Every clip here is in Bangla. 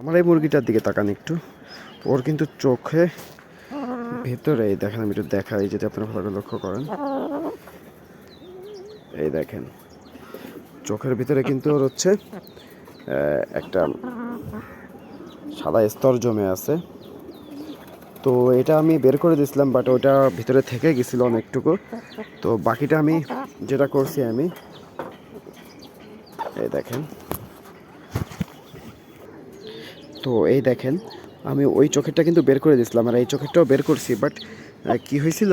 আমার এই মুরগিটার দিকে তাকান একটু। ওর কিন্তু চোখে ভেতরে দেখেন আমি একটু দেখাই যদি আপনারা ভালো লক্ষ্য করেন। এই দেখেন, চোখের ভিতরে কিন্তু ওর হচ্ছে একটা সাদা স্তর জমে আছে। তো এটা আমি বের করে দিয়েছিলাম বাট ওটা ভিতরে থেকে গেছিল অনেকটুকু। তো বাকিটা আমি যেটা করছি আমি, এই দেখেন তো এই দেখেন, আমি ওই চোখেরটা কিন্তু বের করে দিয়েছিলাম আর এই চোখেরটাও বের করছি বাট কি হয়েছিল?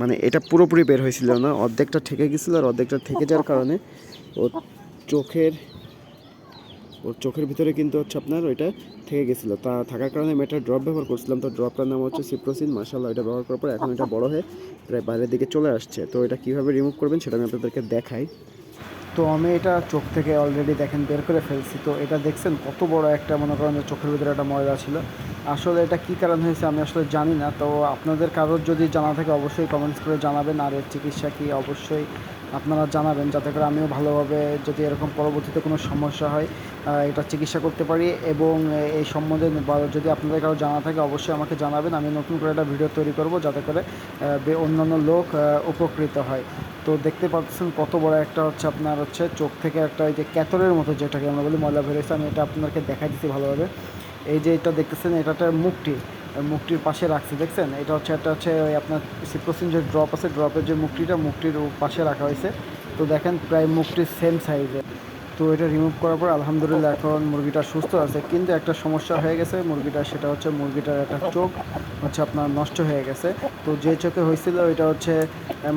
মানে এটা পুরোপুরি বের হয়েছিল না, অর্ধেকটা ঠেকে গেছিল আর অর্ধেকটা থেকে যাওয়ার কারণে ওর চোখের ওর চোখের ভিতরে কিন্তু হচ্ছে আপনার ওইটা থেকে গেছিল। তা থাকার কারণে আমি একটা ড্রপ ব্যবহার করছিলাম, তো ড্রপটার নাম হচ্ছে সিপ্রোসিন মার্শাল্লাহ এটা ব্যবহার করার পর এখন এটা বড় হয়ে প্রায় বাইরের দিকে চলে আসছে। তো এটা কীভাবে রিমুভ করবেন সেটা আমি আপনাদেরকে দেখাই। তো আমি এটা চোখ থেকে অলরেডি দেখেন, বের করে ফেলছি। তো এটা দেখছেন, কত বড় একটা, মনে করেন যে চোখের ভিতরে একটা ময়লা ছিল। আসলে এটা কী কারণ হয়েছে আমি আসলে জানি না। তো আপনাদের কারোর যদি জানা থাকে, অবশ্যই কমেন্টস করে জানাবেন। আর এর চিকিৎসা কি, অবশ্যই আপনারা জানাবেন, যাতে করে আমিও ভালোভাবে যদি এরকম পরবর্তীতে কোনো সমস্যা হয় এটা চিকিৎসা করতে পারি। এবং এই সম্বন্ধে যদি আপনাদের কারও জানা থাকে, অবশ্যই আমাকে জানাবেন। আমি নতুন করে একটা ভিডিও তৈরি করব, যাতে করে অন্যান্য লোক উপকৃত হয়। তো দেখতে পাচ্ছেন কত বড় একটা হচ্ছে আপনার হচ্ছে চোখ থেকে একটা ওই যে ক্যাথরের মতো যেটাকে আমরা বলি ময়লা বেরোয়েছে আমি এটা আপনাকে দেখাই দিচ্ছি ভালোভাবে। এই যে এটা দেখতেছেন একটা মুখটি মুখটির পাশে রাখছে, দেখছেন? এটা হচ্ছে একটা হচ্ছে ওই আপনার সিপ্রোসিন যে ড্রপ আছে ড্রপের যে মুখটিটা, মুখটির পাশে রাখা হয়েছে। তো দেখেন, প্রায় মুখটির সেম সাইজে তো এটা রিমুভ করার পর আলহামদুলিল্লাহ এখন মুরগিটা সুস্থ আছে। কিন্তু একটা সমস্যা হয়ে গেছে মুরগিটা, সেটা হচ্ছে মুরগিটার একটা চোখ হচ্ছে আপনার নষ্ট হয়ে গেছে। তো যে চোখে হয়েছিল ওইটা হচ্ছে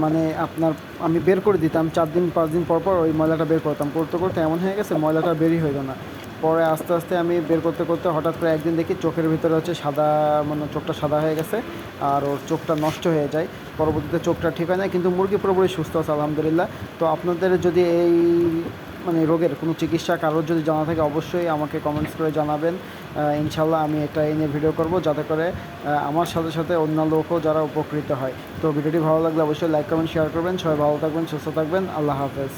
মানে আপনার আমি বের করে দিতাম, চার দিন, পাঁচ দিন পর পর ওই ময়লাটা বের করতাম। করতে করতে এমন হয়ে গেছে ময়লাটা বেরই হইতো না। পরে আস্তে আস্তে আমি বের করতে করতে হঠাৎ করে একদিন দেখি চোখের ভিতরে হচ্ছে সাদা মানে চোখটা সাদা হয়ে গেছে আর ওর চোখটা নষ্ট হয়ে যায়। পরবর্তীতে চোখটা ঠিক হয় না কিন্তু মুরগি পুরোপুরি সুস্থ আছে, আলহামদুলিল্লাহ। তো আপনাদের যদি এই মানে রোগের কোনো চিকিৎসা কারোর যদি জানা থাকে, অবশ্যই আমাকে কমেন্টস করে জানাবেন। ইনশাল্লাহ আমি এটা এনে ভিডিও করব, যাতে করে আমার সাথে সাথে অন্য লোকও যারা উপকৃত হয়। তো ভিডিওটি ভালো লাগলে অবশ্যই লাইক কমেন্ট শেয়ার করবেন। সবাই ভালো থাকবেন, সুস্থ থাকবেন। আল্লাহ হাফেজ।